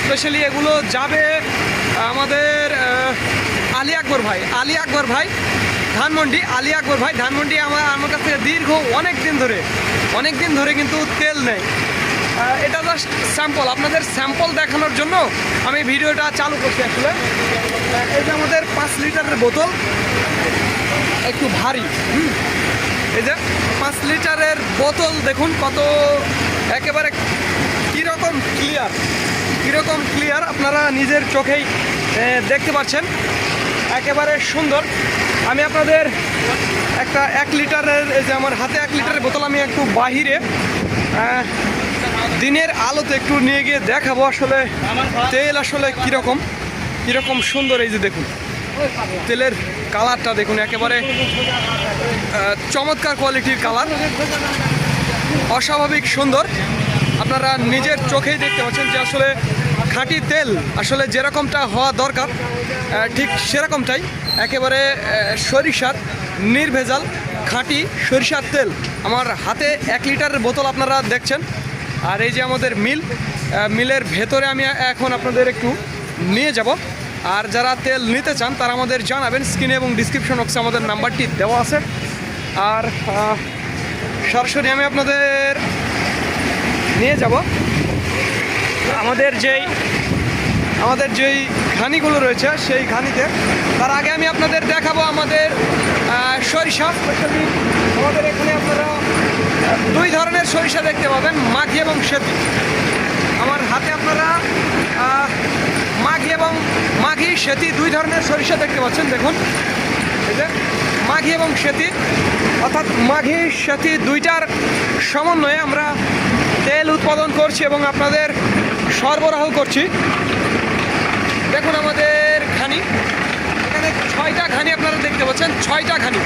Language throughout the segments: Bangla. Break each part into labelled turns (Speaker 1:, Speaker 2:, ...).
Speaker 1: স্পেশালি এগুলো যাবে আমাদের আলী আকবর ভাই, আলী আকবর ভাই, ধানমন্ডি, আলী আকবর ভাই, ধানমন্ডি আমার আমার কাছ থেকে দীর্ঘ অনেক দিন ধরে, অনেক দিন ধরে কিন্তু তেল নেই। এটা জাস্ট স্যাম্পল আপনাদের স্যাম্পল দেখানোর জন্য আমি ভিডিওটা চালু করছি আসলে। এই যে আমাদের পাঁচ লিটারের বোতল, একটু ভারী। এই যে পাঁচ লিটারের বোতল দেখুন কত একেবারে কীরকম ক্লিয়ার কীরকম ক্লিয়ার আপনারা নিজের চোখেই দেখতে পাচ্ছেন। একেবারে সুন্দর। আমি আপনাদের একটা এক লিটারের যে আমার হাতে এক লিটারের বোতল, আমি একটু বাহিরে দিনের আলোতে একটু নিয়ে গিয়ে দেখাবো আসলে তেল আসলে কীরকম কীরকম সুন্দর। এই যে দেখুন, তেলের কালারটা দেখুন, একেবারে চমৎকার কোয়ালিটির কালার। অস্বাভাবিক সুন্দর। আপনারা নিজের চোখেই দেখতে পাচ্ছেন যে আসলে খাঁটি তেল আসলে যেরকমটা হওয়া দরকার ঠিক সেরকমটাই। একেবারে সরিষার নির্ভেজাল খাঁটি সরিষার তেল। আমার হাতে এক লিটারের বোতল আপনারা দেখছেন। আর এই যে আমাদের মিল মিলের ভেতরে আমি এখন আপনাদের একটু নিয়ে যাব। আর যারা তেল নিতে চান, তারা আমাদের জানাবেন। স্ক্রিনে এবং ডিসক্রিপশন বক্সে আমাদের নাম্বারটি দেওয়া আছে। আর সরাসরি আমি আপনাদের নিয়ে যাব। আমাদের যেই আমাদের যেই ঘানিগুলো রয়েছে, সেই ঘানিতে। তার আগে আমি আপনাদের দেখাবো আমাদের সরিষা। আমাদের এখানে আপনারা দুই ধরনের সরিষা দেখতে পাবেন মাঘি এবং সেতু। আমার হাতে আপনারা মাঘি এবং মাঘি সেতি দুই ধরনের সরিষা দেখতে পাচ্ছেন, দেখুন। মাঘি এবং সেতি। অর্থাৎ মাঘি সেতি দুইটার সমন্বয়ে আমরা তেল উৎপাদন করছি এবং আপনাদের সরবরাহ করছি। দেখুন আমাদের ঘানি। এখানে ছয়টা ঘানি আপনারা দেখতে পাচ্ছেন, ছয়টা ঘানি।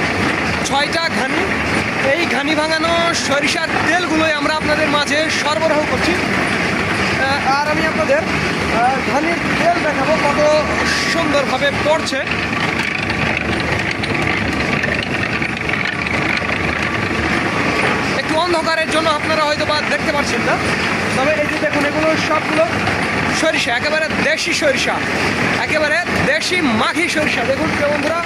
Speaker 1: ছয়টা ঘানি, এই ঘানি ভাঙানো সরিষার তেলগুলোই আমরা আপনাদের মাঝে সরবরাহ করছি। আর আমি আপনাদের ঘানির তেল দেখাবো কত সুন্দরভাবে পড়ছে একটু অন্ধকারের জন্য আপনারা হয়তো বা দেখতে পাচ্ছেন না। তবে এই যে দেখুন, এগুলো সবগুলো সরিষা, একেবারে দেশি সরিষা, একেবারে দেশি মাঘি সরিষা। দেখুন বন্ধুরা,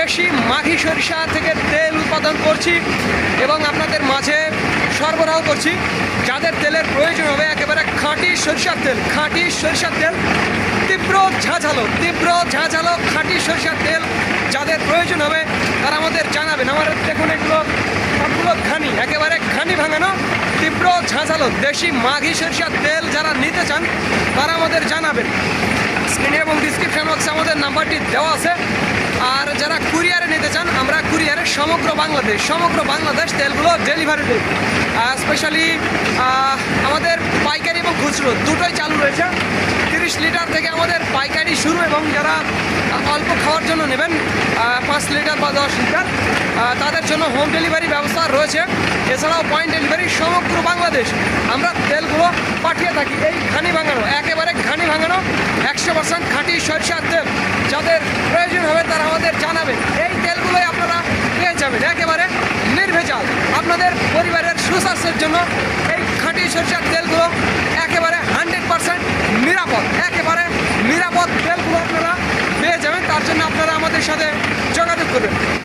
Speaker 1: দেশি মাঘি সরিষা থেকে তেল উৎপাদন করছি এবং আপনাদের মাঝে সরবরাহ করছি। যাদের তেলের প্রয়োজন হবে, একেবারে খাঁটি সরিষার তেল, খাঁটি সরিষার তেল, তীব্র ঝাঁঝালো তীব্র ঝাঁঝালো খাঁটি সরিষার তেল যাদের প্রয়োজন হবে, তারা আমাদের জানাবেন। আমার দেখুন, এগুলো ভাঙানো তীব্র ঝাঁঝালো দেশি মাঘি সরিষার তেল যারা নিতে চান, তারা আমাদের জানাবেন। স্ক্রিনে এবং ডিসক্রিপশন বক্সে আমাদের নাম্বারটি দেওয়া আছে। আর যারা কুরিয়ারে নিতে চান, আমরা কুরিয়ারে সমগ্র বাংলাদেশ সমগ্র বাংলাদেশ তেলগুলো ডেলিভারি দিই স্পেশালি আমাদের পাইকারি এবং খুচরো দুটোই চালু রয়েছে। তিরিশ লিটার থেকে আমাদের পাইকারি শুরু এবং যারা অল্প খাওয়ার জন্য নেবেন পাঁচ লিটার বা দশ লিটার তাদের জন্য হোম ডেলিভারি ব্যবস্থা রয়েছে। এছাড়াও পয়েন্ট ডেলিভারি সমগ্র বাংলাদেশ। আমরা তেলগুলো পাঠিয়ে থাকি। এই ঘানি ভাঙানো, একেবারে ঘানি ভাঙানো, একশো পার্সেন্ট খাঁটি সরিষার তেল। যাদের প্রয়োজন হবে তারা আমাদের জানাবেন এই তেলগুলোই আপনারা পেয়ে যাবেন। একেবারে নির্ভেজাল। আপনাদের পরিবারের সুস্বাস্থ্যের জন্য এই খাঁটি সরিষার তেলগুলো একেবারে